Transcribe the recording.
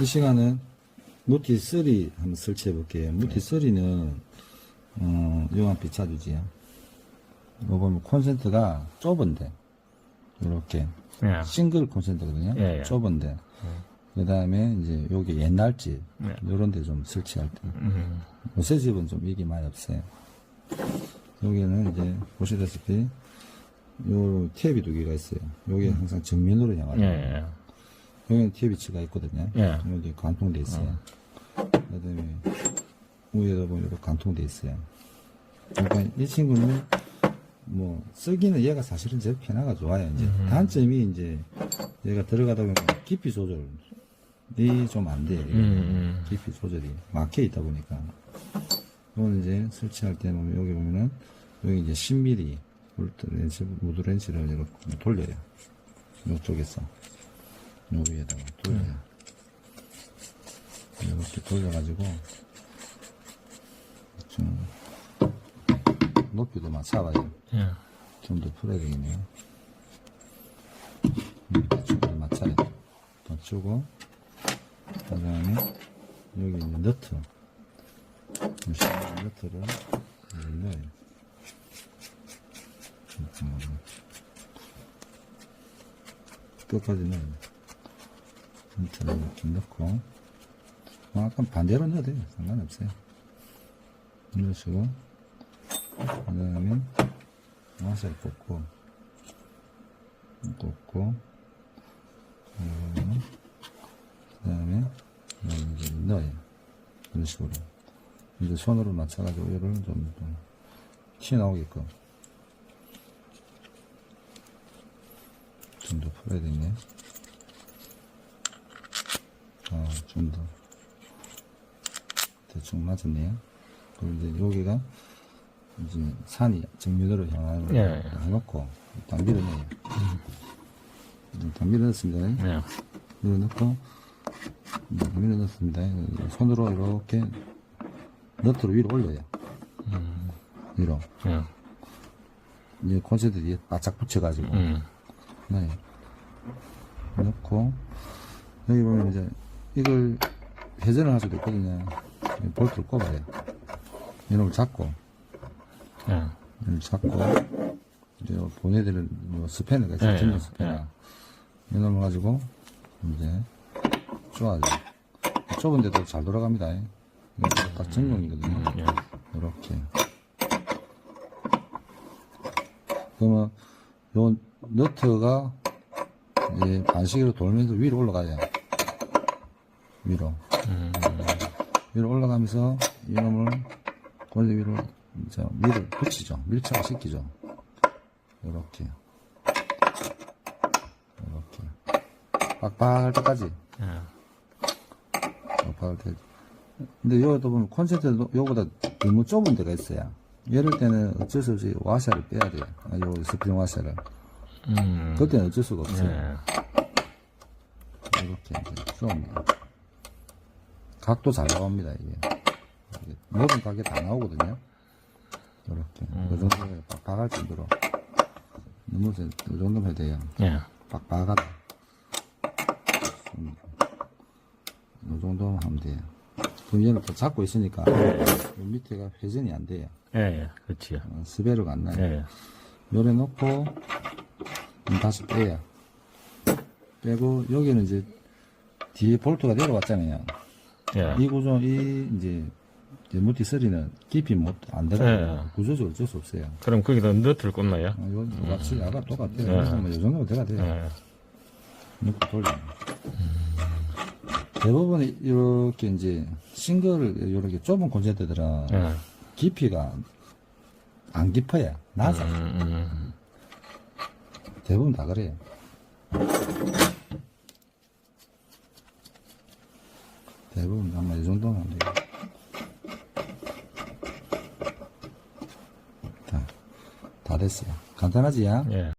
이 시간은 무티 3 한번 설치해 볼게요. 무티 3는 어, 요한 비춰주지요. 요 보면 콘센트가 좁은데 이렇게 예. 싱글 콘센트거든요. 예, 예. 좁은데 그 다음에 이제 요게 옛날 집 예. 요런 데 좀 설치할 때 음. 요새 집은 좀 이게 많이 없어요. 여기는 이제 보시다시피 요 탭이 두 개가 있어요. 요게 항상 정면으로 향하죠. 예, 예. 여기는 TV치가 있거든요. 예. 여기 관통돼 있어요. 그 다음에 위에다 보면 이렇게 관통돼 있어요. 그러니까 이 친구는 뭐 쓰기는 얘가 사실은 제일 편하가 좋아요. 이제 단점이 이제 얘가 들어가다 보면 깊이 조절이 좀 안 돼요. 음, 음. 깊이 조절이 막혀 있다 보니까 이거는 이제 설치할 때 보면 여기 보면은 여기 이제 10mm 볼트 렌치 무드 렌치를 이렇게 돌려요. 이쪽에서 요 위에다가 돌려요. 이렇게 돌려가지고 좀 높이도 맞춰봐요. 예. 좀더 풀어야 되겠네요. 좀더 맞춰야 돼. 맞추고 그 다음에 여기 이제 너트 이 너트를 넣어요. 끝까지 넣어요. 너트를 이렇게 넣고. 뭐 아까 반대로 넣어도 돼요. 상관없어요. 넣으시고 그 다음에 맛을 꽂고. 꽂고. 그 다음에 넣어요. 이런 식으로. 이제 손으로 맞춰가지고 이를 좀, 좀 튀어나오게끔. 좀 더 풀어야 되네 아, 좀더 대충 맞았네요 그리고 이제 여기가 이제 산이 정면으로 향하는 예, 예. 해놓고 딱 밀어내요. 음, 딱 밀어넣습니다. 예. 밀어 넣고 음, 밀어 넣습니다. 손으로 이렇게 너트로 위로 올려요. 위로 예. 이제 콘센트 뒤에 바짝 붙여가지고 음. 네. 넣고 여기 보면 이제 이걸 회전을 할 수도 있거든요. 이 볼트를 꼽아요. 이놈을 잡고 예. 이걸 잡고 이제 보내드릴 뭐 스패너가 있어요. 예, 예, 스패너. 이놈을 가지고 이제 쪼아줘. 좁은 데도 잘 돌아갑니다. 이거 딱 전용이거든요. 예. 이렇게. 그러면 요 너트가 이제 반시계로 돌면서 위로 올라가요. 위로. 위로 올라가면서 이놈을 골리 위로 이제 밀을 붙이죠. 밀착을 시키죠. 이렇게. 이렇게. 빡빡할 때까지. 예. 빡빡할 때. 근데 여기도 보면 콘센트도 요거보다 너무 좁은 데가 있어요. 이럴 때는 어쩔 수 없이 와샤를 빼야 돼요. 아, 요 스프링 와샤를. 음. 그때는 어쩔 수가 없어요. 예. 이렇게 이제 줍니다. 각도 잘 나옵니다, 이게. 모든 각이 다 나오거든요. 이렇게. 그 정도에 빡빡할 정도로. 너무 이 정도면 해야 돼요. 예. 빡빡하다. 음. 이 정도만 하면 돼요. 그럼 얘는 또 잡고 있으니까 이 밑에가 회전이 안 돼요. 예. 예. 그렇지요. 어, 스베르가 안 나요. 예. 요래 놓고 다시 빼요. 빼고 여기는 이제 뒤에 볼트가 내려왔잖아요. 예. 이 구조 이 이제 무티 쓰리는 깊이 못안 들어가요. 예. 구조적으로 어쩔 수 없어요. 그럼 거기다 너트를 꽂나요? 어, 이건 똑같이 아까 똑같아요. 예. 그래서 뭐이 정도면 돼가 돼요. 예. 넣고 돌려. 대부분 이렇게 이제 싱글 이렇게 좁은 콘센트들은 예. 깊이가 안 깊어요. 낮아. 음, 음. 대부분 다 그래요. 대부분 아마 이 정도면 안 돼요. 다, 다 됐어요. 간단하지, 야? 예.